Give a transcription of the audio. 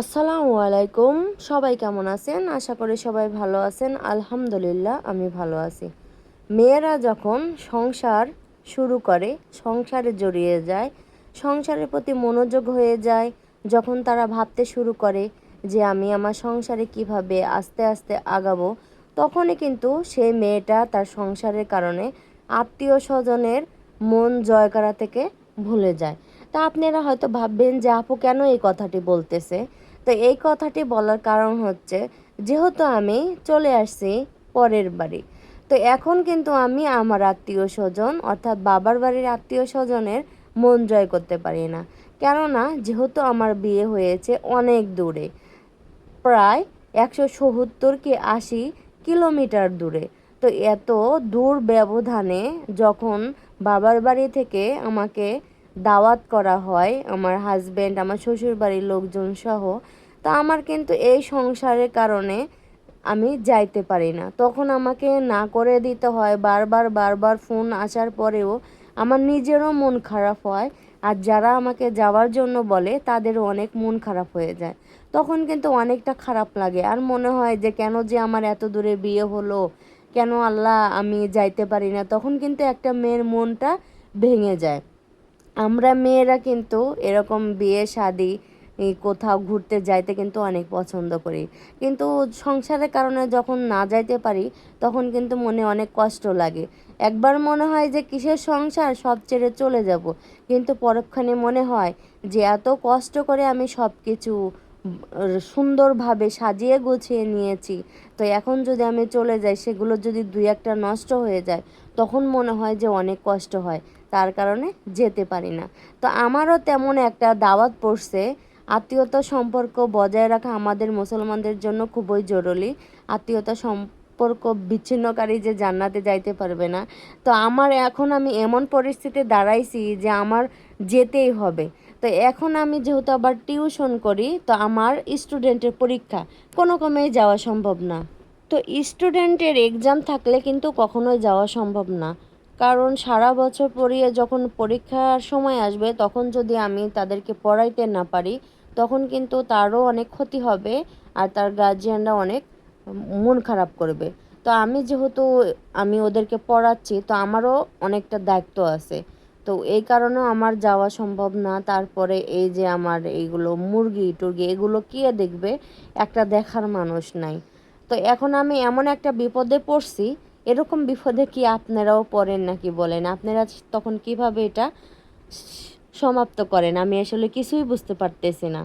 আসসালামু আলাইকুম। সবাই কেমন আছেন? আশা করি সবাই ভালো আছেন। আলহামদুলিল্লাহ, আমি ভালো আছি। মেয়েরা যখন সংসার শুরু করে, সংসারে জড়িয়ে যায়, সংসারের প্রতি মনোযোগ হয়ে যায়, যখন তারা ভাবতে শুরু করে যে, আমি আমার সংসারে কীভাবে আস্তে আস্তে আগাবো? তখনই কিন্তু সেই মেয়েটা তার সংসারের কারণে আত্মীয় স্বজনের মন জয় করা থেকে ভুলে যায়। তা আপনারা হয়তো ভাববেন যে, আপু কেন এই কথাটি বলতেছে? তো এই কথাটি বলার কারণ হচ্ছে, যেহেতু আমি চলে আসছি পরের বাড়ি, তো এখন কিন্তু আমি আমার আত্মীয় স্বজন অর্থাৎ বাবার বাড়ির আত্মীয় স্বজনের মন জয় করতে পারি না। কেননা, যেহেতু আমার বিয়ে হয়েছে অনেক দূরে, প্রায় একশো সত্তর কি আশি কিলোমিটার দূরে, তো এত দূর ব্যবধানে যখন বাবার বাড়ি থেকে আমাকে দাওয়াত করা হয় আমার হাজব্যান্ড আমার শ্বশুর বাড়ির লোকজন সহ। তা আমার কিন্তু এই সংসারের কারণে আমি যাইতে পারি না। তখন আমাকে না করে দিতে হয়, বারবার বারবার ফোন আসার পরেও আমার নিজেরও মন খারাপ হয়। আর যারা আমাকে যাওয়ার জন্য বলে, তাদেরও অনেক মন খারাপ হয়ে যায়। তখন কিন্তু অনেকটা খারাপ লাগে। আর মনে হয় যে, কেন যে আমার এত দূরে বিয়ে হলো? কেন আল্লাহ আমি যাইতে পারি না? তখন কিন্তু একটা মেয়ের মনটা ভেঙে যায়। আমরা মেয়েরা কিন্তু এরকম বিয়ে, শাদি কোথাও ঘুরতে যাইতে কিন্তু অনেক পছন্দ করি। কিন্তু সংসারের কারণে যখন না যাইতে পারি, তখন কিন্তু মনে অনেক কষ্ট লাগে। একবার মনে হয় যে কিসের সংসার, সব ছেড়ে চলে যাব। কিন্তু পরক্ষণে মনে হয় যে এত কষ্ট করে আমি সব কিছু সুন্দরভাবে সাজিয়ে গুছিয়ে নিয়েছি। তো এখন যদি আমি চলে যাই, সেগুলো যদি দুই একটা নষ্ট হয়ে যায়, তখন মনে হয় যে অনেক কষ্ট হয়। তার কারণে যেতে পারি না। তো আমারও তেমন একটা দাওয়াত পড়ছে, আত্মীয়তা সম্পর্ক বজায় রাখা আমাদের মুসলমানদের জন্য খুবই জরুরি। আত্মীয়তা সম্পর্ক বিচ্ছিন্নকারী যে জান্নাতে যাইতে পারবে না। তো আমার এখন আমি এমন পরিস্থিতি দাঁড়াইছি যে আমার যেতেই হবে। তো এখন আমি যেহেতু আবার টিউশন করি, তো আমার স্টুডেন্টের পরীক্ষা কোনো কমেই যাওয়া সম্ভব না। তো স্টুডেন্টের এক্সাম থাকলে কিন্তু কখনোই যাওয়া সম্ভব না। কারণ সারা বছর পড়িয়ে যখন পরীক্ষার সময় আসবে, তখন যদি আমি তাদেরকে পড়াইতে না পারি, তখন কিন্তু তারও অনেক ক্ষতি হবে আর তার গার্জিয়ানরা অনেক মন খারাপ করবে। তো আমি যেহেতু, আমি ওদেরকে পড়াচ্ছি, তো আমারও অনেকটা দায়িত্ব আছে। তো এই কারণেও আমার যাওয়া সম্ভব না। তারপরে এই যে আমার এইগুলো মুরগি, টুরগি, এগুলো কে দেখবে? একটা দেখার মানুষ নাই। তো এখন আমি এমন একটা বিপদে পড়ছি, এরকম বিপদে কি আপনারাও পড়েন নাকি বলেন? আপনারা তখন কীভাবে এটা সমাপ্ত করেন? আমি আসলে কিছুই বুঝতে পারতেছি না।